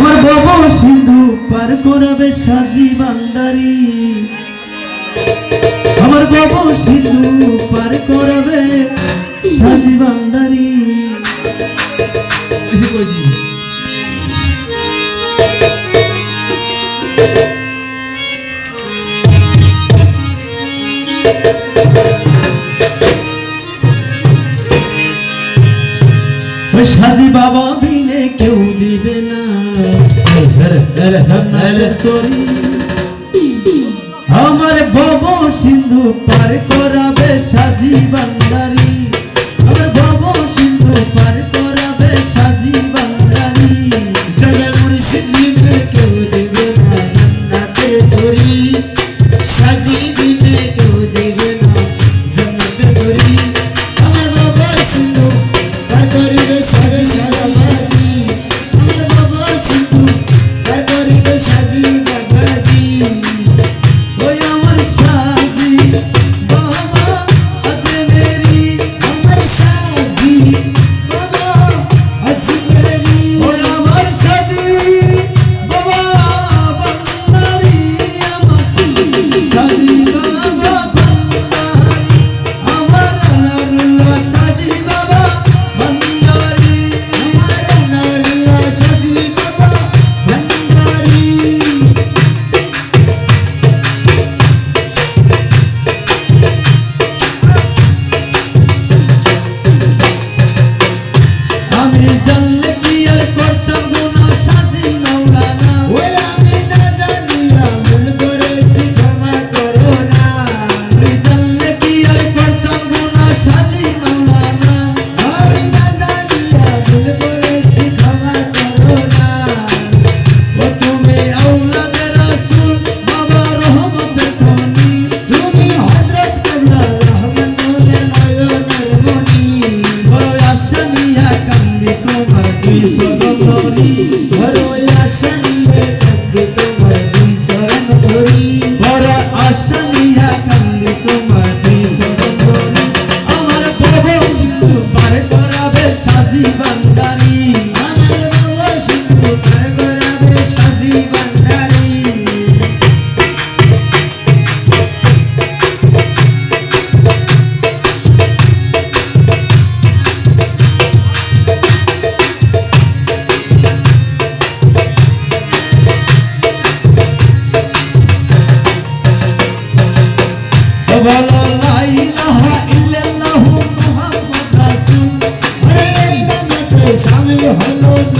আমার বাবা সিন্ধু পার করাবে সাজি বান্দারি। আমার বাবা সিন্ধু পার করাবে সাজি বান্দারি। সাজি বাবা বিনে কেউ দিবে না। আমার বাবা সিন্ধু পার করাবে সাজি বাংলা Amri Zanne ঘরোয়া সঙ্গে থাকবে তোমার হলো